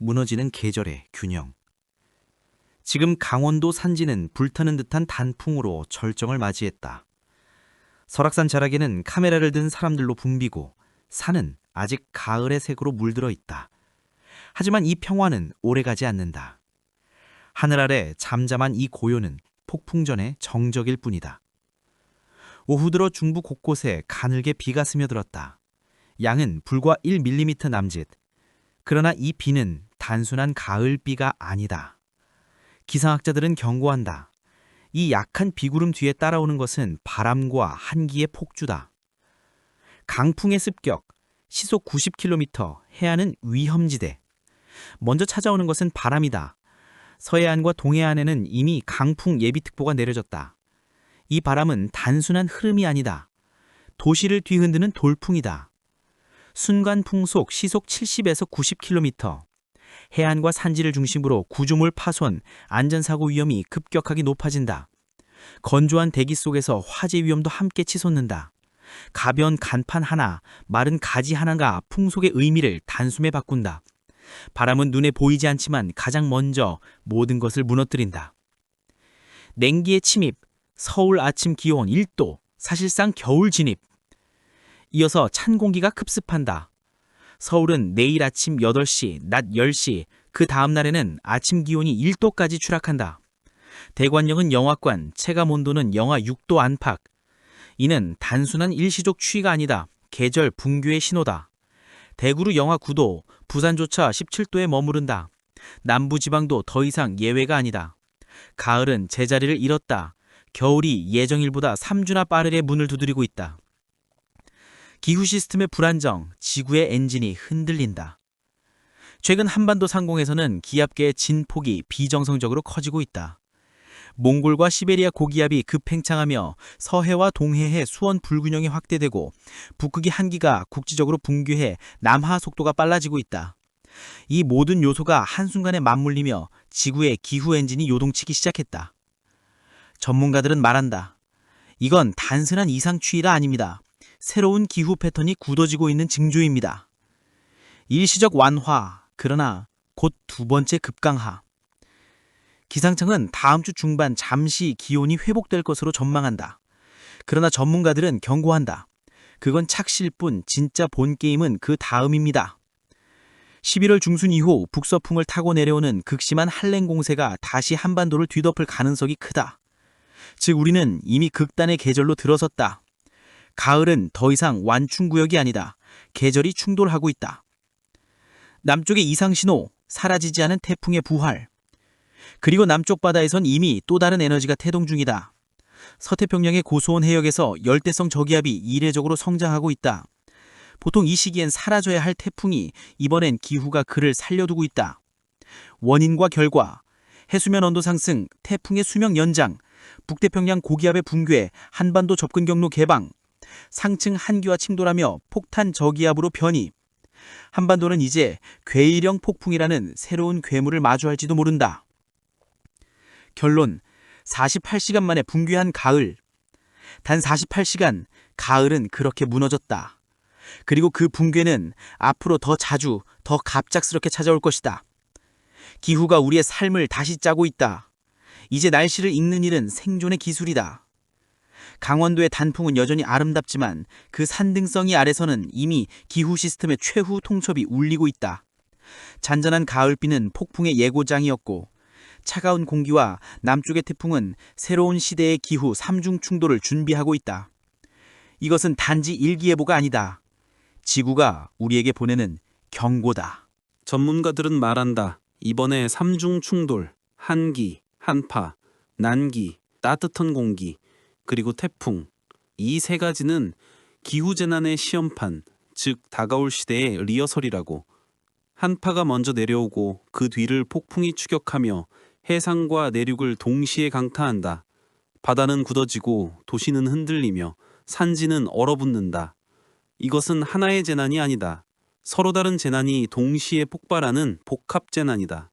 무너지는 계절의 균형. 지금 강원도 산지는 불타는 듯한 단풍으로 절정을 맞이했다. 설악산 자락에는 카메라를 든 사람들로 붐비고 산은 아직 가을의 색으로 물들어 있다. 하지만 이 평화는 오래가지 않는다. 하늘 아래 잠잠한 이 고요는 폭풍 전의 정적일 뿐이다. 오후 들어 중부 곳곳에 가늘게 비가 스며들었다. 양은 불과 1mm 남짓. 그러나 이 비는 단순한 가을비가 아니다. 기상학자들은 경고한다. 이 약한 비구름 뒤에 따라오는 것은 바람과 한기의 폭주다. 강풍의 습격, 시속 90km, 해안은 위험지대. 먼저 찾아오는 것은 바람이다. 서해안과 동해안에는 이미 강풍 예비특보가 내려졌다. 이 바람은 단순한 흐름이 아니다. 도시를 뒤흔드는 돌풍이다. 순간 풍속 시속 70에서 90km. 해안과 산지를 중심으로 구조물 파손, 안전사고 위험이 급격하게 높아진다. 건조한 대기 속에서 화재 위험도 함께 치솟는다. 가벼운 간판 하나, 마른 가지 하나가 풍속의 의미를 단숨에 바꾼다. 바람은 눈에 보이지 않지만 가장 먼저 모든 것을 무너뜨린다. 냉기의 침입, 서울 아침 기온 1도, 사실상 겨울 진입. 이어서 찬 공기가 급습한다. 서울은 내일 아침 8시, 낮 10시, 그 다음 날에는 아침 기온이 1도까지 추락한다. 대관령은 영하권, 체감 온도는 영하 6도 안팎. 이는 단순한 일시적 추위가 아니다. 계절 붕괴의 신호다. 대구로 영하 9도, 부산조차 17도에 머무른다. 남부지방도 더 이상 예외가 아니다. 가을은 제자리를 잃었다. 겨울이 예정일보다 3주나 빠르게 문을 두드리고 있다. 기후 시스템의 불안정, 지구의 엔진이 흔들린다. 최근 한반도 상공에서는 기압계의 진폭이 비정상적으로 커지고 있다. 몽골과 시베리아 고기압이 급팽창하며 서해와 동해의 수원 불균형이 확대되고 북극의 한기가 국지적으로 붕괴해 남하 속도가 빨라지고 있다. 이 모든 요소가 한순간에 맞물리며 지구의 기후 엔진이 요동치기 시작했다. 전문가들은 말한다. 이건 단순한 이상 추이가 아닙니다. 새로운 기후 패턴이 굳어지고 있는 징조입니다. 일시적 완화, 그러나 곧 두 번째 급강하. 기상청은 다음 주 중반 잠시 기온이 회복될 것으로 전망한다. 그러나 전문가들은 경고한다. 그건 착실 뿐 진짜 본 게임은 그 다음입니다. 11월 중순 이후 북서풍을 타고 내려오는 극심한 한랭 공세가 다시 한반도를 뒤덮을 가능성이 크다. 즉 우리는 이미 극단의 계절로 들어섰다. 가을은 더 이상 완충구역이 아니다. 계절이 충돌하고 있다. 남쪽의 이상신호, 사라지지 않은 태풍의 부활. 그리고 남쪽 바다에선 이미 또 다른 에너지가 태동 중이다. 서태평양의 고수온 해역에서 열대성 저기압이 이례적으로 성장하고 있다. 보통 이 시기엔 사라져야 할 태풍이 이번엔 기후가 그를 살려두고 있다. 원인과 결과, 해수면 온도 상승, 태풍의 수명 연장, 북태평양 고기압의 붕괴, 한반도 접근 경로 개방, 상층 한기와 침돌하며 폭탄 저기압으로 변이. 한반도는 이제 괴일형 폭풍이라는 새로운 괴물을 마주할지도 모른다. 결론 48시간 만에 붕괴한 가을. 단 48시간 가을은 그렇게 무너졌다. 그리고 그 붕괴는 앞으로 더 자주, 더 갑작스럽게 찾아올 것이다. 기후가 우리의 삶을 다시 짜고 있다. 이제 날씨를 읽는 일은 생존의 기술이다. 강원도의 단풍은 여전히 아름답지만 그 산등성이 아래서는 이미 기후 시스템의 최후 통첩이 울리고 있다. 잔잔한 가을비는 폭풍의 예고장이었고 차가운 공기와 남쪽의 태풍은 새로운 시대의 기후 삼중 충돌을 준비하고 있다. 이것은 단지 일기예보가 아니다. 지구가 우리에게 보내는 경고다. 전문가들은 말한다. 이번에 삼중 충돌, 한기, 한파, 난기, 따뜻한 공기, 그리고 태풍. 이 세 가지는 기후 재난의 시험판, 즉 다가올 시대의 리허설이라고. 한파가 먼저 내려오고 그 뒤를 폭풍이 추격하며 해상과 내륙을 동시에 강타한다. 바다는 굳어지고 도시는 흔들리며 산지는 얼어붙는다. 이것은 하나의 재난이 아니다. 서로 다른 재난이 동시에 폭발하는 복합 재난이다.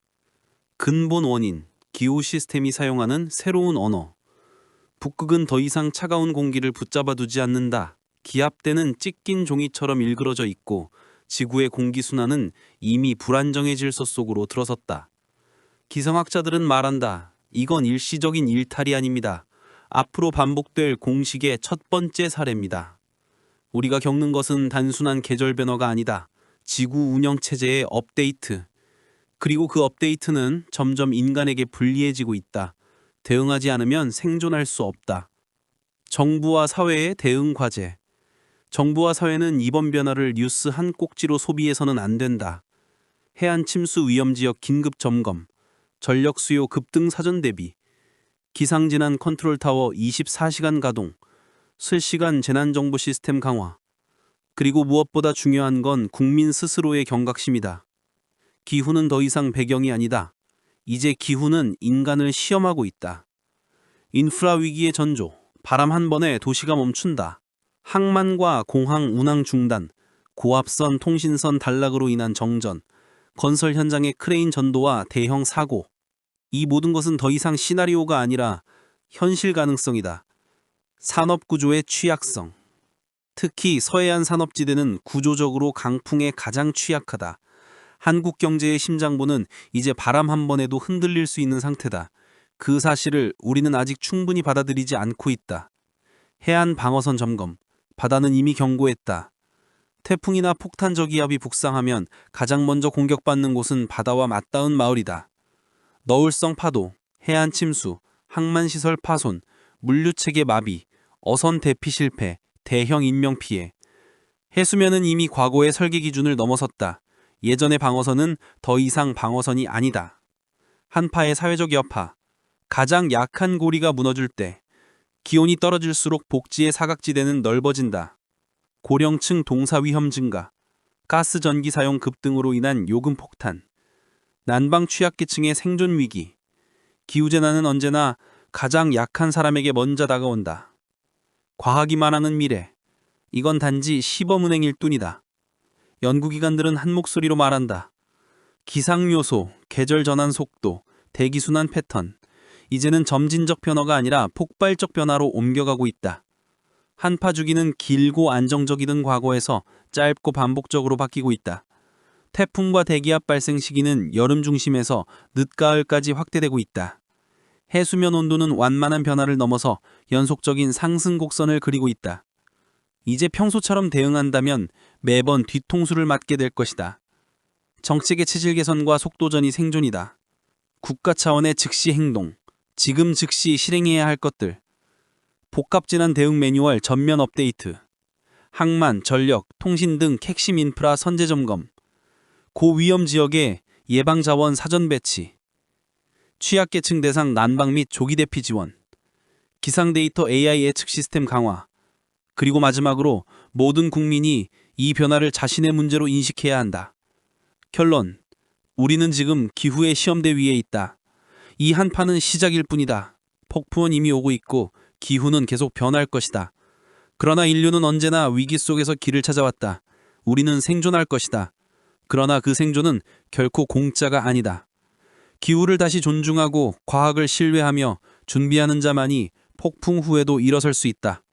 근본 원인, 기후 시스템이 사용하는 새로운 언어. 북극은 더 이상 차가운 공기를 붙잡아 두지 않는다. 기압대는 찢긴 종이처럼 일그러져 있고 지구의 공기 순환은 이미 불안정의 질서 속으로 들어섰다. 기상학자들은 말한다. 이건 일시적인 일탈이 아닙니다. 앞으로 반복될 공식의 첫 번째 사례입니다. 우리가 겪는 것은 단순한 계절 변화가 아니다. 지구 운영 체제의 업데이트. 그리고 그 업데이트는 점점 인간에게 불리해지고 있다. 대응하지 않으면 생존할 수 없다. 정부와 사회의 대응 과제. 정부와 사회는 이번 변화를 뉴스 한 꼭지로 소비해서는 안 된다. 해안 침수 위험 지역 긴급 점검, 전력 수요 급등 사전 대비, 기상 재난 컨트롤 타워 24시간 가동, 실시간 재난 정보 시스템 강화. 그리고 무엇보다 중요한 건 국민 스스로의 경각심이다. 기후는 더 이상 배경이 아니다. 이제 기후는 인간을 시험하고 있다. 인프라 위기의 전조, 바람 한 번에 도시가 멈춘다. 항만과 공항 운항 중단, 고압선 통신선 단락으로 인한 정전, 건설 현장의 크레인 전도와 대형 사고. 이 모든 것은 더 이상 시나리오가 아니라 현실 가능성이다. 산업 구조의 취약성. 특히 서해안 산업지대는 구조적으로 강풍에 가장 취약하다. 한국 경제의 심장부는 이제 바람 한 번에도 흔들릴 수 있는 상태다. 그 사실을 우리는 아직 충분히 받아들이지 않고 있다. 해안 방어선 점검. 바다는 이미 경고했다. 태풍이나 폭탄 저기압이 북상하면 가장 먼저 공격받는 곳은 바다와 맞닿은 마을이다. 너울성 파도, 해안 침수, 항만 시설 파손, 물류 체계 마비, 어선 대피 실패, 대형 인명 피해. 해수면은 이미 과거의 설계 기준을 넘어섰다. 예전의 방어선은 더 이상 방어선이 아니다. 한파의 사회적 여파. 가장 약한 고리가 무너질 때 기온이 떨어질수록 복지의 사각지대는 넓어진다. 고령층 동사 위험 증가, 가스 전기 사용 급등으로 인한 요금 폭탄, 난방 취약계층의 생존 위기, 기후재난은 언제나 가장 약한 사람에게 먼저 다가온다. 과학이 말하는 미래, 이건 단지 시범운행일 뿐이다. 연구기관들은 한 목소리로 말한다. 기상 요소, 계절 전환 속도, 대기 순환 패턴, 이제는 점진적 변화가 아니라 폭발적 변화로 옮겨가고 있다. 한파 주기는 길고 안정적이던 과거에서 짧고 반복적으로 바뀌고 있다. 태풍과 대기압 발생 시기는 여름 중심에서 늦가을까지 확대되고 있다. 해수면 온도는 완만한 변화를 넘어서 연속적인 상승 곡선을 그리고 있다. 이제 평소처럼 대응한다면 매번 뒤통수를 맞게 될 것이다. 정책의 체질 개선과 속도전이 생존이다. 국가 차원의 즉시 행동, 지금 즉시 실행해야 할 것들. 복합재난 대응 매뉴얼 전면 업데이트. 항만, 전력, 통신 등 핵심 인프라 선제 점검. 고위험 지역에 예방 자원 사전 배치. 취약계층 대상 난방 및 조기 대피 지원. 기상 데이터 AI 예측 시스템 강화. 그리고 마지막으로 모든 국민이 이 변화를 자신의 문제로 인식해야 한다. 결론. 우리는 지금 기후의 시험대 위에 있다. 이 한파는 시작일 뿐이다. 폭풍은 이미 오고 있고 기후는 계속 변할 것이다. 그러나 인류는 언제나 위기 속에서 길을 찾아왔다. 우리는 생존할 것이다. 그러나 그 생존은 결코 공짜가 아니다. 기후를 다시 존중하고 과학을 신뢰하며 준비하는 자만이 폭풍 후에도 일어설 수 있다.